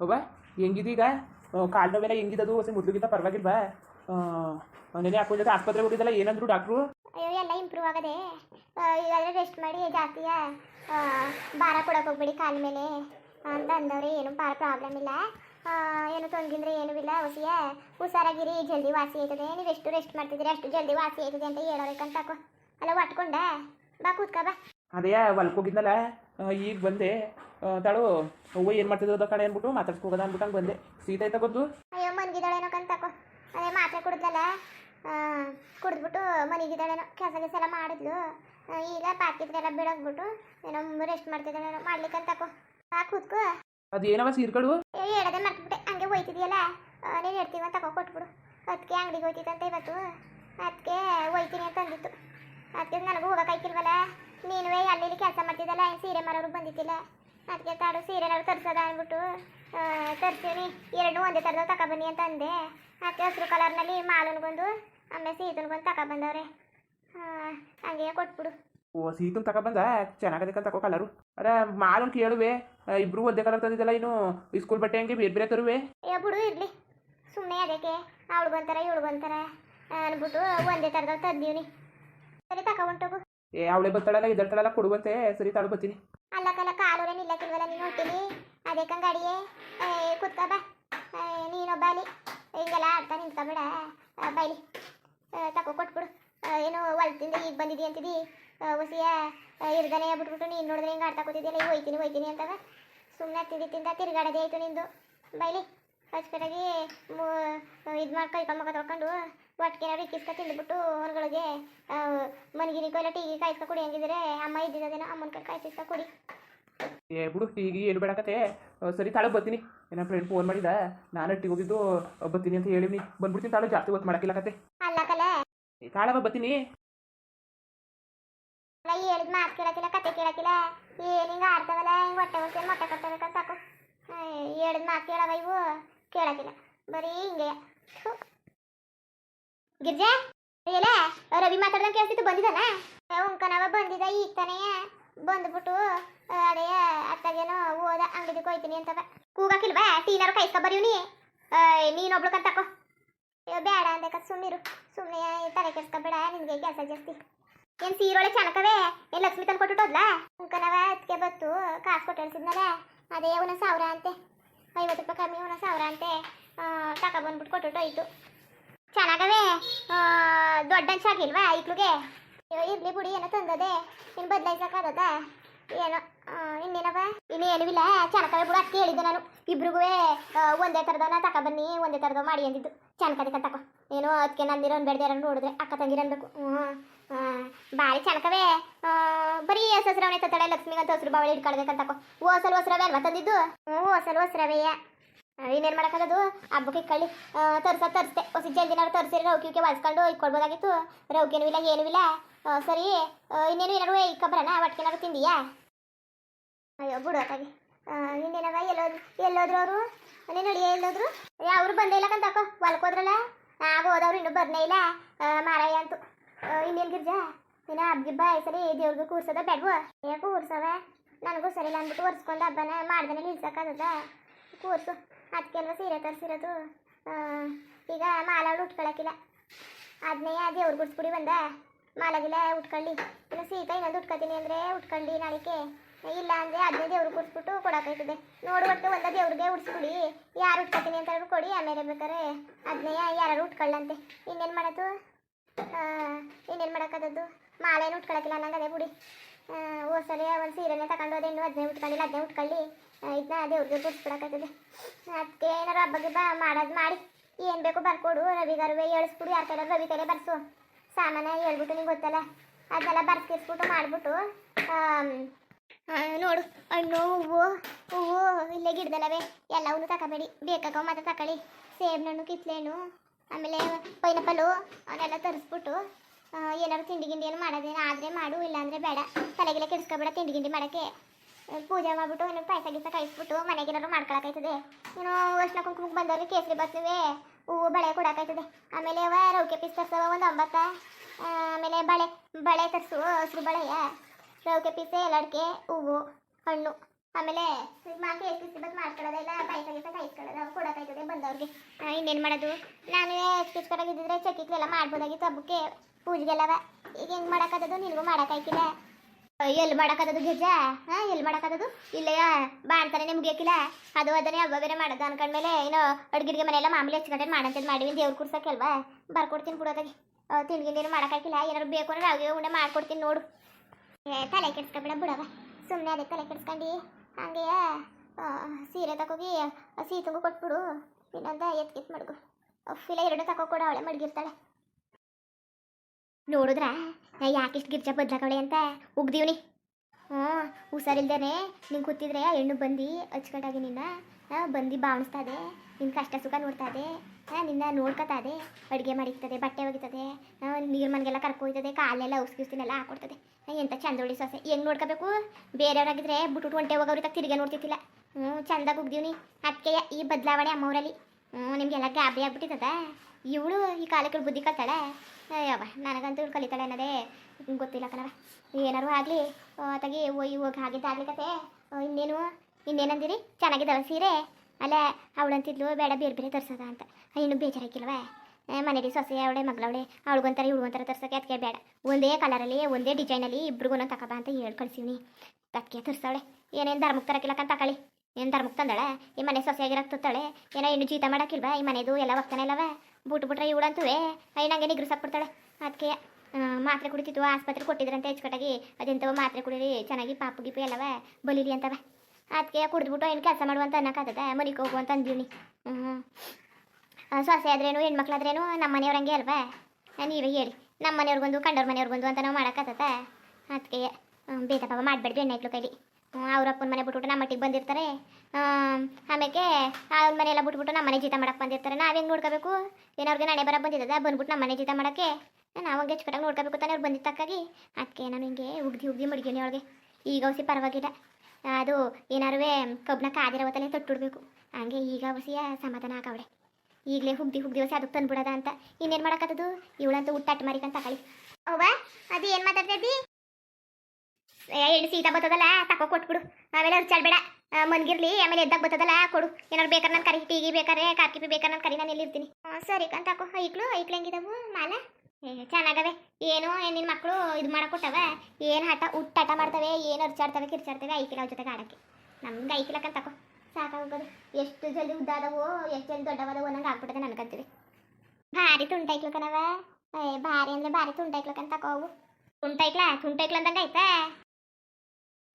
ಅವ್ವ ಹೆಂಗಿದೀಗ ಕಾಲು ನೋವೆಲ್ಲ ಹೆಂಗಿದದು? ಹೊಸ ಮೊದ್ಲಿಗಿಂತ ಪರವಾಗಿಲ್ವಾ? ನೆನೆ ಹಾಕೊಂಡ್ ಜೊತೆ ಆಸ್ಪತ್ರೆಗೆ ಹೋಗಿದ್ದಲ್ಲ ಏನಂದ್ರು ಡಾಕ್ಟ್ರು ಅಯ್ಯೋ ಎಲ್ಲ ಇಂಪ್ರೂವ್ ಆಗದೆ. ಈಗಾದರೆ ರೆಸ್ಟ್ ಮಾಡಿ ಜಾಸ್ತಿಯ ಭಾರ ಕೊಡಕ್ಕೆ ಹೋಗ್ಬೇಡಿ ಕಾಲ ಮೇಲೆ ಅಂತ ಅಂದವ್ರೆ ಏನು ಭಾಳ ಪ್ರಾಬ್ಲಮ್ ಇಲ್ಲ. ಏನು ತೊಂದ್ರೆ ಏನೂ ಇಲ್ಲ ಹೊಸಿಯ. ಹುಷಾರಾಗಿರಿ ಜಲ್ದಿ ವಾಸಿ ಆಯ್ತದೆ. ನೀವು ಎಷ್ಟು ರೆಸ್ಟ್ ಮಾಡ್ತಿದ್ದೀರಿ ಅಷ್ಟು ಜಲ್ದಿ ವಾಸಿ ಆಯ್ತದೆ ಅಂತ ಹೇಳೋರೇಕಂತ ತಾಕೋ ಅಲ್ಲ ಒಟ್ಕೊಂಡ? ಬಾ ಕೂತ್ಕ ಬಾ. ಅದೇ ಹೊಲ್ಕೋಗಿದ್ನಲ್ಲ ಈಗ ಬಂದೆ. ತಾಳು ಅವ್ವ ಏನು ಮಾಡ್ತಿದ್ದದ ಕಡೆ ಅಂದ್ಬಿಟ್ಟು ಮಾತಾಡ್ಸ್ಕೊ ಹೋಗದ ಅಂದ್ಬಿಟ್ಟು ಹಂಗೆ ಬಂದೆ. ಸೀತಾ ಆಯ್ತಾ ಬಂದು ಅಯ್ಯೋ ಮನ್ಗಿದ್ದಾಳೇನೋ ಕಂತಕೋ ಅದೇ ಮಾತ್ರೆ ಕುಡಿದ್ಲಲ್ಲ ಕುಡಿದ್ಬಿಟ್ಟು ಮನೆಗಿದ್ದಾಳೇನೋ ಕೆಲಸ ಕೆಲಸ ಎಲ್ಲ ಮಾಡಿದ್ಲು. ಆ, ಈಗ ಪಾಕಿದ್ರೆಲ್ಲ ಬಿಡೋಗ್ಬಿಟ್ಟು ಏನೋ ರೆಸ್ಟ್ ಮಾಡ್ತಿದ್ದಾಳೇನೋ ಮಾಡ್ಲಿಕ್ಕಂತಕೋ ಬಾ ಕೂತ್ಕೋ. ಅದು ಏನವ ಸೀರ್ಗಳು ಹೇಳದೆ ಮರ್ತ್ಬಿಟ್ಟೆ. ಹಂಗೆ ಹೋಯ್ತಿದ್ಯಲ್ಲ? ನೀನು ಹೇಳ್ತೀವಿ ಅಂತ ಕೊಟ್ಬಿಡು. ಅದಕ್ಕೆ ಅಂಗಡಿಗೆ ಹೋಯ್ತಿತ್ತಂತ ಇವತ್ತು. ಅದಕ್ಕೆ ಹೋಯ್ತೀನಿ ಅಂತ ಅಂದಿತ್ತು. ಅದಕ್ಕೆ ನನಗೂ ಹೋಗೋಕಾಯ್ತಿಲ್ವಲ್ಲ ನೀನುವೇ ಅಲ್ಲಿ ಕೆಲಸ ಮಾಡ್ತಿದ್ದಲ್ಲ ಸೀರೆ ಮಾರೋರು ಬಂದಿತ್ತಿಲ್ಲ ಅದಕ್ಕೆ ತಾಡು ನಾವು ತರಿಸೋದ ಅಂದ್ಬಿಟ್ಟು ತರ್ಸೀನಿ. ಎರಡು ಒಂದೇ ಥರದ ತಗೊಬನ್ನಿ ಅಂತ ಅಂದೆ. ಅದಕ್ಕೆ ಹಸಿರು ಕಲರ್ನಲ್ಲಿ ಮಾಲನ್ಗೊಂದು ಆಮೇಲೆ ಸೀತನ್ಗೊಂದು ತಗೊಬಂದವ್ರೆ ಹಂಗೆ ಕೊಟ್ಬಿಡು. ಓ ಸೀತು ತಗೊಬಂದ ಚೆನ್ನಾಗದಕ್ಕಂತ ತಗೋ ಕಲರು. ಅರೆ ಮಾಲನ್ ಕೇಳುವೆ. ಇಬ್ರು ಒಂದೇ ಕಲರ್ ತಂದಿದ್ದಲ್ಲ ಇನ್ನು? ಸ್ಕೂಲ್ ಬಟ್ಟೆ ಹಂಗೆ ಬೇರೆ ಬೇರೆ ತರುವೆ? ಏ ಬಿಡು ಇರ್ಲಿ. ಸುಮ್ಮನೆ ಅದಕ್ಕೆ. ಅವಳಿಗೊಂಥರ ಇವಳಿಗೊಂಥರ ಅಂದ್ಬಿಟ್ಟು ಒಂದೇ ಥರದ ತಂದೀವಿ ಸರಿ ತಗೊಂಟೋಗು ಏ ಅವಳೆ ಬರ್ತಾಳಲ್ಲ ಇದ್ದಾಳಲ್ಲ ಕೊಡುವಂತೆ. ಸರಿ ತಾಳು ಬರ್ತೀನಿ. ಅಲ್ಲ ಕಲ ನಿಲ್ಲಕ್ಕಿಲ್ವಲ್ಲ ನೀನು ಹೊಟ್ಟಿಲಿ ಅದೇ ಕಂಗಾಡಿಯೇ. ಕುತ್ಕ, ಬಾ. ನೀನೊಬ್ಬ ಅಲ್ಲಿ. ಹಿಂಗೆಲ್ಲ ಆಡ್ತಾ ನಿಂತ್ಕೊಬೇಡ ಬೈಲಿ ತಕ್ಕ ತಕೋ, ಕೊಟ್ಬಿಡು. ಏನು ಹೊಲ್ತಿಂದ ಈಗ ಬಂದಿದ್ದೀ ಅಂತಿದ್ದಿ. ಹುಸಿಯ ಇರ್ದಾನೆ ಬಿಟ್ಬಿಟ್ಟು ನೀನು ನೋಡಿದ್ರೆ ಹಿಂಗೆ ಆಡ್ತಾ ಕೂತಿದ್ಯಲ್ಲ ಈಗ ಹೋಯ್ತೀನಿ ಹೋಯ್ತೀನಿ ಅಂತವ ಸುಮ್ಮನೆ ತಿಂದು ತಿಂದ ತಿರ್ಗಾಡೋದೇ ಆಯಿತು ನಿಂದು. ಬೈಲಿ ಫಸ್ಟಾಗಿ ಇದು ಮಾಡಿ ಕೈ ಕಮ್ಮಕ ತೊಳ್ಕೊಂಡು ಒಟ್ಟಿಗೆ ಇಕ್ಕಿಸ್ಕ, ತಿಂದ್ಬಿಟ್ಟು ಹೊರಗಳಿಗೆ ಮನಗಿರಿ ಇಲ್ಲ ಟೀಗಿ ಕಾಯಿಸ್ಕ ಕುಡಿ, ಹಂಗಿದ್ರೆ ಅಮ್ಮ ಇದ್ದಿದ್ದೇನೋ ಅಮ್ಮನ ಕೈ ಕಾಯಿಸ್ಕ ಕುಡಿ. ಏ ಬಿಡು ಈಗ ಏನು ಬೇಡಕತ್ತೆ ಸರಿ ತಾಳೆ ಬರ್ತೀನಿ. ನನ್ನ ಫ್ರೆಂಡ್ ಫೋನ್ ಮಾಡಿದ. ನಾನು ಅಟ್ಟಿಗೆ ಹೋಗಿದ್ದು ಬರ್ತೀನಿ ಅಂತ ಹೇಳಿವ್ನಿ. ಬಂದ್ಬಿಡ್ತೀನಿ ತಾಳು ಜಾಸ್ತಿ ಹೊತ್ತು ಮಾಡಕ್ಕಿಲ್ಲ ಕತೆ. ತಾಳವ ಬರ್ತೀನಿ. ಹೇಳಿದ ಮಾತು ಕೇಳಕ್ಕಿಲ್ಲ ಕತೆ ಕೇಳಕ್ಕಿಲ್ಲ. ಏನ್ ಹಿಂಗೆ ಆಡ್ತಾವಲ್ಲ ಹಿಂಗ ಹೊಟ್ಟೆ ಹೊಟ್ಟೆ ಮೊಟ್ಟೆ ಕಟ್ಟಬೇಕಂತ ಸಾಕು. ಹೇಳಿದ ಮಾತು ಕೇಳವ ಇವು? ಕೇಳಕ್ಕಿಲ್ಲ. ಬರೀ ಹಿಂಗೆ. ಗಿರ್ಜಾ ಏಲ ರವಿ ಮಾತಾಡ್ದಂಗೆ ಕೇಳಿಸ್ತಿತ್ತು ಬಂದಿದ್ದಾನ? ಉಂಕನವ ಬಂದಿದ ಈಗ ತಾನೇ? ಬಂದ್ಬಿಟ್ಟು ಅದೇ, ಅತ್ತಾಗೇನೋ ಹೋದ, ಅಂಗಡಿಗೆ ಹೋಯ್ತೀನಿ ಅಂತವ. ಕೂಗಾಕಿಲ್ವಾ? ಟೀನಾರು ಕೈಸ್ಕ ಬರೀವ್ನಿ ನೀನೊಬ್ಳು ಕಂತಕೋ ಬೇಡ ಅಂದಕ್ಕ ಸುಮ್ಮಿರು ಸುಮ್ಮನೆ ತಲೆ ಕೆಡ್ಸ್ಕೊಬೇಡ ನಿನಗೆ ಕೆಲಸ ಜಾಸ್ತಿ. ಏನ್ ಸೀರೊಳೆ ಚೆನ್ನಕವೇ ಏನ್ ಲಕ್ಷ್ಮಿ ತಂದು ಕೊಟ್ಟುಟ್ಟೋದ್ಲ ಉಂಕನವ ಅದಕ್ಕೆ ಬತ್ತು ಕಾಸು ಕೊಟ್ಟು ಹೇಳ್ಸಿದ್ನಲ್ಲ ಅದೇ ಒಂದೊಂದು ಸಾವಿರ ಅಂತೆ. ಐವತ್ತು ರೂಪಾಯಿ ಕಮ್ಮಿ ಒಂದೊಂದು ಸಾವಿರ ಅಂತೆ. ತಕ ಬಂದ್ಬಿಟ್ಟು ಕೊಟ್ಟುಟ್ಟೋಯ್ತು ಚೆನ್ನಾಗವೇ ದೊಡ್ಡ ಸಾಕಿಲ್ವಾ ಐಕ್ಳಿಗೆ ಇರ್ಲಿ ಬಿಡಿ, ಏನೋ ತಂದದೆ. ಇನ್ನು ಬದಲಾಯಿಸಕ್ಕಾಗದ ಏನೋ ಇನ್ನೇನವ? ಇನ್ನು ಏನಿಲ್ಲ ಚೆನ್ನಾಗವೇ ಬಿಡು ಅದಕ್ಕೆ ಹೇಳಿದ್ದೆ ನಾನು. ಇಬ್ರಿಗೂ ಒಂದೇ ಥರದವನ್ನ ತಕ ಬನ್ನಿ, ಒಂದೇ ಥರದ ಮಾಡಿ ಅಂದಿದ್ದು. ಚೆನ್ನಾಗದಕ್ಕೆ ತಕೋ. ಏನೋ ಅದಕ್ಕೆ ನಂದಿರೋ ಬೇಡದಿರೋ ನೋಡಿದ್ರೆ ಅಕ್ಕ ತಂಗಿರ ಅನ್ಬೇಕು. ಹ್ಞೂ ಭಾರಿ ಚಾನಕವೇ ಬರೀ ಹೆಸರು ತತ್ತಾಳೆ ಲಕ್ಷ್ಮಿಗೆ ಅಂತ ಹೊಸರು ಬಾವಳಿ ಹಿಡ್ಕೊಳ್ಬೇಕಂತಕೋ ಓಸಲ್ ಹೊಸರವೇ ಅಲ್ವಾ ತಂದಿದ್ದು? ಹ್ಞೂ ಓಸಲ್ ಹೊಸರವೆಯ ಇನ್ನೇನು ಮಾಡೋಕ್ಕಾಗದು? ಹಬ್ಬಕ್ಕೆ ಕಳ್ಳಿ ತರ್ಸ ತರಿಸ್ದೆ ಹೊಸ ಜಲ್ದಿನಾರು ತರಿಸಿರಿ ರೌಕಿಗೆ ಬಳಸ್ಕೊಂಡು ಇಟ್ಕೊಳ್ಬೋದಾಗಿತ್ತು ರೌಕಿನೂ ಇಲ್ಲ, ಏನೂ ಇಲ್ಲ. ಸರಿ ಇನ್ನೇನು ಏನಾರು ಕಬ್ಬರಣ ಒಟ್ಟಿಗೆನಾರು ತಿಂದಿಯಾ? ಅಯ್ಯೋ ಬಿಡೋತಾಗಿ ಇನ್ನೇನಾಗ ಎಲ್ಲೋದ್ರು ಎಲ್ಲೋದ್, ಎಲ್ಲೋದ್ರು ಅವರು? ಅಲ್ಲೇ ನೋಡಿ ಎಲ್ಲೋದ್ರು? ಅವರು ಬಂದೇ ಇಲ್ಲ ಕಂತಕೋ, ಹೊಲ್ಕ್ ಹೋದ್ರಲ್ಲ? ಆಗ ಹೋದವ್ರು ಇನ್ನೂ ಬರ್ನೇ ಇಲ್ಲ. ಮಾರಾಯ ಅಂತೂ. ಇನ್ನೇನು ಗಿರ್ಜಾ? ಇನ್ನ ಹಬ್ಗಿಬ್ಬ ಈ ಸರಿ, ದೇವ್ರಿಗೆ ಕೂರ್ಸೋದ ಬೇಡವು ಏ ಕೂರ್ಸವ ನನಗೂ ಸರಿಲ್ಲ ಅಂದ್ಬಿಟ್ಟು ಒರ್ಸ್ಕೊಂಡು ಹಬ್ಬನ ಮಾಡ್ದನೆ ನಿಲ್ಸಕ್ಕಾಗದ. ಕೂರ್ಸು. ಅದಕ್ಕೆ ಅಲ್ವಾ ಸೀರೆ ತರಿಸಿರೋದು ಈಗ ಮಾಲಾಳು ಉಟ್ಕೊಳಕಿಲ್ಲ. ಅದನ್ನೇ ದೇವ್ರು ಗುಡ್ಸ್ಬಿಡಿ ಬಂದ. ಮಾಲಗಿಲ್ಲ ಉಟ್ಕೊಳ್ಳಿ. ಇಲ್ಲ ಸೀತಾ ಇನ್ನೊಂದು ಉಟ್ಕೊತೀನಿ ಅಂದರೆ ಉಟ್ಕೊಳ್ಳಿ ನಾಳೆಗೆ ಇಲ್ಲ ಅಂದರೆ ಅದನ್ನೇ ದೇವ್ರಿಗೆ ಗುಡ್ಸ್ಬಿಟ್ಟು ಕೊಡೋಕಾಯ್ತದೆ. ನೋಡು ಒಟ್ಟು ಒಂದ ದೇವ್ರಿಗೆ ಉಡ್ಸ್ಬಿಡಿ. ಯಾರು ಉಟ್ಕೊತೀನಿ ಅಂತ ಕೊಡಿ, ಆಮೇಲೆ ಬೇಕಾದ್ರೆ ಅದನ್ನೇ ಯಾರು ಉಟ್ಕೊಳ್ಳಂತೆ. ಇನ್ನೇನು ಮಾಡೋದು? ಇನ್ನೇನು ಮಾಡೋಕ್ಕದ್ದು ಮಾಲೇನು ಉಟ್ಕೊಳಕ್ಕಿಲ್ಲ ನಂಗೆ ಅದೇ ಬಿಡಿ ಸರಿ ಒಂದು ಸೀರೆನೇ ತಗೊಂಡು ಅದೇನು ಅದನ್ನೇ ಉಟ್ಕೊಂಡಿಲ್ಲ ಅದನ್ನೇ ಉಟ್ಕೊಳ್ಳಿ. ಇದನ್ನ ದೇವ್ರಿಗೆ ಗುಡ್ಸ್ಬಿಡಕ್ಕಾಗ್ತದೆ ಅದಕ್ಕೆ ಏನಾರು ಹಬ್ಬಗೆ ಬಾ ಮಾಡೋದು ಮಾಡಿ. ಏನು ಬೇಕು ಬರ್ಕೊಡು. ರವಿಗಾರುವೆ ಎಳಿಸ್ಬಿಡು. ಯಾರ ಕಡೆ ರವಿ ಕಡೆ ಬರ್ಸು. ಸಾಮಾನ ಹೇಳ್ಬಿಟ್ಟು ನಿಂಗೆ ಗೊತ್ತಲ್ಲ. ಅದನ್ನೆಲ್ಲ ಬರ್ಸಿಸ್ಬಿಟ್ಟು ಮಾಡಿಬಿಟ್ಟು ನೋಡು. ಹಣ್ಣು, ಹೂವು ಹೂವು ಇಲ್ಲೇ ಗಿಡದಲ್ಲವೇ. ಎಲ್ಲವನ್ನೂ ತಗೋಬೇಡಿ ಬೇಕಾಗೋ ಮತ್ತೆ ತಕೊಳ್ಳಿ. ಸೇಬಿನ ಹಣ್ಣು ಕಿತ್ಲೆ ಹಣ್ಣು ಆಮೇಲೆ ಪೈನಾಪಲ್ಲು ಅವನ್ನೆಲ್ಲ ತರಿಸ್ಬಿಟ್ಟು ಏನಾದ್ರು ತಿಂಡಿ ಗಿಂಡಿ ಏನು ಮಾಡೋದೇನು ಆದರೆ ಮಾಡು. ಇಲ್ಲಾಂದರೆ ಬೇಡ. ತಲೆಗೆಲ್ಲ ಕೆಡಿಸ್ಕೊಬೇಡ ತಿಂಡಿ ಗಿಂಡಿ ಮಾಡೋಕ್ಕೆ. ಪೂಜೆ ಮಾಡ್ಬಿಟ್ಟು ಏನು ಪಾಯಸ ಗೀಸ ಕಳಿಸ್ಬಿಟ್ಟು ಮನೆಗೇನಾದ್ರು ಮಾಡ್ಕೊಳಕಾಯ್ತದೆ. ಇನ್ನು ಅರ್ಶಿನ ಕುಂಕುಮಕ್ಕೆ ಬಂದವ್ರಿಗೆ ಕೇಸರಿ ಬಸ್ಸಿವೆ ಹೂವು ಬಳೆ ಕೊಡೋಕಾಯ್ತದೆ. ಆಮೇಲೆ ಅವ ರೌಕೆ ಪೀಸ್ ತರ್ಸವ, ಒಂದು ಒಂಬತ್ತ ಆಮೇಲೆ ಬಳೆ ಬಳೆ ತರಿಸು, ಹಸಿರು ಬಳೆಯ, ರೌಕೆ ಪೀಸೆ ಎಲ್ಲಡ್ಕೆ ಹೂವು, ಹಣ್ಣು, ಆಮೇಲೆ ಕೇಸರಿ ಬಸ್ ಮಾಡ್ಕೊಳ್ಳೋದೆಲ್ಲ ಪಾಯಸ ಗೀಸ ಬಂದವ್ರಿಗೆ. ಇನ್ನೇನು ಮಾಡೋದು? ನಾನು ಎಚ್ಕಿಚ್ಕರಾಗಿದ್ದಿದ್ರೆ ಚಕ್ಕಿಕ್ಲೆಲ್ಲ ಮಾಡ್ಬೋದಾಗಿತ್ತು ಹಬ್ಬಕ್ಕೆ ಪೂಜೆಗೆಲ್ಲವ ಈಗ ಹೆಂಗೆ ಮಾಡೋಕ್ಕಾಗದು ನಿನಗೂ ಮಾಡೋಕ್ಕಾಯ್ಕಿಲ್ಲ ಎಲ್ಲಿ ಮಾಡೋಕ್ಕದದು ಗೆಜ್ಜ? ಹಾಂ ಎಲ್ಲಿ ಮಾಡೋಕ್ಕದದು ಇಲ್ಲೇ ಬಾಣ್ತಾನೆ ಮುಗಿಯೋಕಿಲ್ಲ ಅದು ಅದನ್ನೇ ಹಬ್ಬ ಬೇರೆ ಮಾಡೋದು ಅನ್ಕೊಂಡ್ಮೇಲೆ ಏನೋ ಅಡ್ಗಿಡ್ಗೆ ಮನೆಯೆಲ್ಲ ಮಾಮೂಲಿ ಹಚ್ಕೊಂಡೆ ಮಾಡಂತದ್ದು ಮಾಡಿವಿ ದೇವ್ರು ಕುರ್ಸಕ್ಕಲ್ವಾ ಬರ್ಕೊಡ್ತೀನಿ ಬಿಡೋದಾಗಿ ತಿನ್ಗಿಂದೇನು ಮಾಡೋಕ್ಕಾಗಿಲ್ಲ ಏನಾದ್ರು ಬೇಕು ಅಂದ್ರೆ ಅವಾಗ ಉಂಡೆ ಮಾಡ್ಕೊಡ್ತೀನಿ ನೋಡು. ಏ ತಲೆ ಕೆಡ್ಸ್ಕೊಬೇಡ ಬಿಡವ ಸುಮ್ಮನೆ ಅದಕ್ಕೆ ತಲೆ ಕೆಡ್ಸ್ಕೊಂಡು. ಹಂಗೆ ಆ, ಸೀರೆ ತಗೋಗಿ ಸೀತಂಗು ಕೊಟ್ಬಿಡು. ಇನ್ನೊಂದು ಎತ್ ಮಡ್ಗು. ಫಿಲ ಎರಡು ತಗೋ ಕೊಡು ಅವಳೆ ಮಡ್ಗಿರ್ತಾಳೆ. ನೋಡಿದ್ರ? ಯಾಕಿಷ್ಟು ಗಿರ್ಜ ಬದ್ಲಾಕವಳೆ ಅಂತ? ಉಗ್ದೀವ್ನಿ. ಹ್ಞೂ ಹುಷಾರಿಲ್ದೇನೆ. ನಿಂಗೆ ಕೂತಿದ್ರೆ ಹೆಣ್ಣು ಬಂದು ಅಚ್ಚುಕಟ್ಟಾಗಿ ನಿನ್ನ ಬಂದು ಭಾವಣಿಸ್ತಾ ಇದೆ ನಿನ್ನ ಕಷ್ಟ ಸುಖ ನೋಡ್ತಾ ಇದೆ ನಿನ್ನ ನೋಡ್ಕೊತಾ ಇದೆ ಅಡುಗೆ ಮಾಡಿರ್ತದೆ ಬಟ್ಟೆ ಒಗಿತದೆ. ನೀರು ಮನೆಗೆಲ್ಲ ಕರ್ಕೊಯ್ತದೆ, ಕಾಲೆಲ್ಲ ಉಸ್ಕಿಸ್ತಿನೆಲ್ಲ ಹಾಕೊಡ್ತದೆ. ಎಂತ ಚಂದೊಳ್ಳಿ ಸೊಸೆ. ಹೆಂಗೆ ನೋಡ್ಕೋಬೇಕು? ಬೇರೆಯವರಾಗಿದ್ರೆ ಬಿಟ್ಟು ಒಂಟೆ ಹೋಗೋರು ತಕ್ಕ ತಿರುಗಿ ನೋಡ್ತಿತ್ತಿಲ್ಲ ಹ್ಞೂ ಚಂದಾಗಿ ಉಗ್ದೀವ್ನಿ. ಅದಕ್ಕೆ ಈ ಬದಲಾವಣೆ ಅಮ್ಮವರಲ್ಲಿ ಹ್ಞೂ ನಿಮಗೆಲ್ಲ ಗಾಬರಿ ಆಗ್ಬಿಟ್ಟಿರ್ತದ ಇವಳು ಈ ಕಾಲಕ್ಕೆ ಬುದ್ಧಿ ಕಲ್ತಾಳೆ? ಯಾವ ನನಗಂತೂ ಕಲಿತಾಳೆ ಅನ್ನೋದೇ ಗೊತ್ತಿಲ್ಲ ಕಣವ ಏನಾರು ಆಗಲಿ ಅತ್ತಾಗಿ ಹೋಗಿ ಹೋಗಿ ಆಗಿದ್ದಾಗಲಿ ಕತೆ ಇನ್ನೇನು, ಇನ್ನೇನಂದಿರಿ? ಚೆನ್ನಾಗಿದ್ದಾವೆ ಸೀರೆ? ಅಲ್ಲ, ಅವಳಂತಿದ್ಲು, ಬೇಡ, ಬೇರೆ ಬೇರೆ ತರ್ಸದ ಅಂತ. ಇನ್ನು ಬೇಜಾರಾಗಿಲ್ವ? ಮನೇಲಿ ಸೊಸೆ ಅವಳೆ, ಮಗಳವಳೆ, ಅವಳಿಗೊಂಥರ, ಇವಳಿಗೊಂಥರ ತರ್ಸೋಕೆ ಅದಕ್ಕೆ ಬೇಡ. ಒಂದೇ ಕಲರಲ್ಲಿ, ಒಂದೇ ಡಿಸೈನಲ್ಲಿ ಇಬ್ರಿಗೂ ತಕಬ ಅಂತ ಹೇಳಿ ಕಳ್ಸೀನಿ ಅದಕ್ಕೆ ತರ್ಸವಳೆ. ಏನೇನು ಧರ್ಮಕ್ಕೆ ತರಕಿಲ್ಲಕ್ಕಂತ ತಕೊಳ್ಳಿ ಏನು ಮುಕ್ತಂದಳೆ? ತಂದಳೆ ಈ ಮನೆ ಸೊಸೆಯಾಗಿರಕ್ಕೆ ತುತ್ತಾಳೆ ಏನೋ ಇನ್ನು ಜೀತ ಮಾಡಕ್ಕಿಲ್ವ ಈ ಮನೆದು ಎಲ್ಲ ಒಕ್ಕನೆ ಇಲ್ಲವ? ಬುಟ್ಟು ಬಿಟ್ರೆ ಇವಳಂತುವೆ. ಐನಂಗೆ ನಂಗೆ ಸಾಕ್ಬಿಡ್ತಾಳೆ. ಅದಕ್ಕೆ ಮಾತ್ರೆ ಕುಡಿತಿತ್ತು ಆಸ್ಪತ್ರೆ ಕೊಟ್ಟಿದ್ರಂತೆ ಹೆಚ್ಚುಕಟ್ಟಾಗಿ. ಅದೆಂತವ ಮಾತ್ರೆ ಕುಡಿರಿ, ಚೆನ್ನಾಗಿ ಪಾಪು ಗಿಪು ಎಲ್ಲವ? ಬಲಿರಿ ಅಂತವ. ಅದಕ್ಕೆ ಕುಡಿದ್ಬಿಟ್ಟು ಏನು ಕೆಲಸ ಮಾಡುವಂತ ಅನ್ನಕ್ಕಾಗದ ಮನಿಗೆ ಹೋಗು ಅಂತ ಅಂದೀವಿ ಹ್ಞೂ ಸೊಸೆ ಆದ್ರೇನು, ಹೆಣ್ಮಕ್ಳಾದ್ರೇನು ನಮ್ಮ ಮನೆಯವ್ರಂಗೆ ಅಲ್ವಾ? ನೀವೇ ಹೇಳಿ. ನಮ್ಮ ಮನೆಯವ್ರಿಗೊಂದು ಕಂಡವ್ರ ಮನೆಯವ್ರಿಗೊಂದು ಅಂತ ನಾವು ಮಾಡೋಕ್ಕಾಗತ್ತ ಅದಕ್ಕೆ ಬೇತ ಪಾಪ ಎಣ್ಣೆ ಕೈಲಿ. ಅವ್ರ ಅಪ್ಪನ ಮನೆ ಬಿಟ್ಬಿಟ್ಟು ನಮ್ಮ ಮಟ್ಟಿಗೆ ಬಂದಿರ್ತಾರೆ. ಆಮೇಲೆ ಅವ್ರ ಮನೆ ಎಲ್ಲ ಬಿಟ್ಬಿಟ್ಟು ನಮ್ಮ ಮನೆ ಜೀತ ಮಾಡಕ್ಕೆ ಬಂದಿರ್ತಾರೆ. ನಾವು ಹೆಂಗೆ ನೋಡ್ಕೋಬೇಕು? ಏನವ್ರಿಗೆ ನಾಳೆ ಬರ ಬಂದಿದ್ದದ, ಬಂದ್ಬಿಟ್ಟು ನಮ್ಮ ಮನೆ ಜೀತ ಮಾಡೋಕ್ಕೆ? ನಾವು ಹಂಗೆ ಹೆಚ್ಚು ನೋಡ್ಕೋಬೇಕು ತಾನೇ ಅವ್ರು ಬಂದಿದ್ದ ತಕ್ಕಾಗಿ. ಅದಕ್ಕೆ ನಾನು ಹಿಂಗೆ ಉಗ್ದಿ ಉಗ್ದಿ ಮಡ್ಗೀನಿ ಅವ್ರಿಗೆ. ಈಗ ಹೊಸಿ ಪರವಾಗಿಲ್ಲ. ಅದು ಏನಾರುವೆ ಕಬ್ಬನ ಕಾದಿರವತ್ತಲೇ ತೊಟ್ಟಿಡ್ಬೇಕು ಹಂಗೆ ಈಗ ಹೊಸಿಯ ಸಮಾಧಾನ ಆಗವಳೆ. ಈಗಲೇ ಹುಗ್ದಿ ಹುಗ್ದಿ ಹೊಸ ಅದಕ್ಕೆ ತಂದ್ಬಿಡದ ಅಂತ. ಇನ್ನೇನು ಮಾಡೋಕ್ಕದು ಇವಳಂತೂ ಉಟ್ಟಾಟ ಮಾರಿಕಂತ ಕಳಿ ಅವ್ವ ಅದು ಏನು ಮಾತಾಡ್ತೈತಿ ಎಣ್ಣೆ ಸೀತಾ ಬರ್ತದಲ್ಲ ತಕೋ ಕೊಟ್ಬಿಡು ಆಮೇಲೆ ಅರ್ಚಾಡ್ಬೇಡ ಮನ್ಗಿರ್ಲಿ, ಆಮೇಲೆ ಎದ್ದಾಗ ಬರ್ತದಲ್ಲ ಕೊಡು. ಏನಾರು ಬೇಕಾರೆ ನಾನು ಕರಿ, ಟೀಗಿ ಬೇಕಾರೆ ಕಾರ್ಕಿಪಿ ಬೇಕಾರೆ ನಾನು ಕರಿ, ನಾನು ಎಲ್ಲಿರ್ತೀನಿ. ಸರಿ ಕಂತ ಹಾಕೋ. ಐಕ್ಳು ಐಕ್ಳು ಹೆಂಗಿದಾವು? ಮಾಲ? ಚೆನ್ನಾಗವೆ. ಏನು ನಿನ್ನ ಮಕ್ಕಳು ಇದು ಮಾಡಕೊಟ್ಟವ? ಏನು ಹಠ ಉಟ್ಟಾಟ ಮಾಡ್ತವೆ, ಏನು ಅರ್ಚಾಡ್ತವೆ, ಕಿರ್ಚಾಡ್ತವೆ ಐಕಿಲ್ಲ ಅವ್ರ ಜೊತೆಗೆ ಆಡಕ್ಕೆ. ನಮ್ಗೆ ಐಕಿಲ್ಲಕ್ಕಂತ ತಕೋ ಸಾಕಾಗೋದು ಎಷ್ಟು ಜಲ್ದಿ ಉದ್ದಾದವು, ಎಷ್ಟು ಜಲ್ದಿ ದೊಡ್ಡವಾದವು ಅನ್ನಂಗೆ ಆಗ್ಬಿಟ್ಟದೆ ನನಗಂತೀವಿ ಭಾರಿ ತುಂಟೈಕ್ಲು ಕಣವ ಭಾರಿ ಅಂದ್ರೆ ಭಾರಿ ತುಂಟೈಕ್ಲಕ್ಕಂತ ತಕೋವು ತುಂಟೈಕ್ಲ ತುಂಟೈಕ್ಲ ಅಂದಂಗೆ ಆಯ್ತಾ?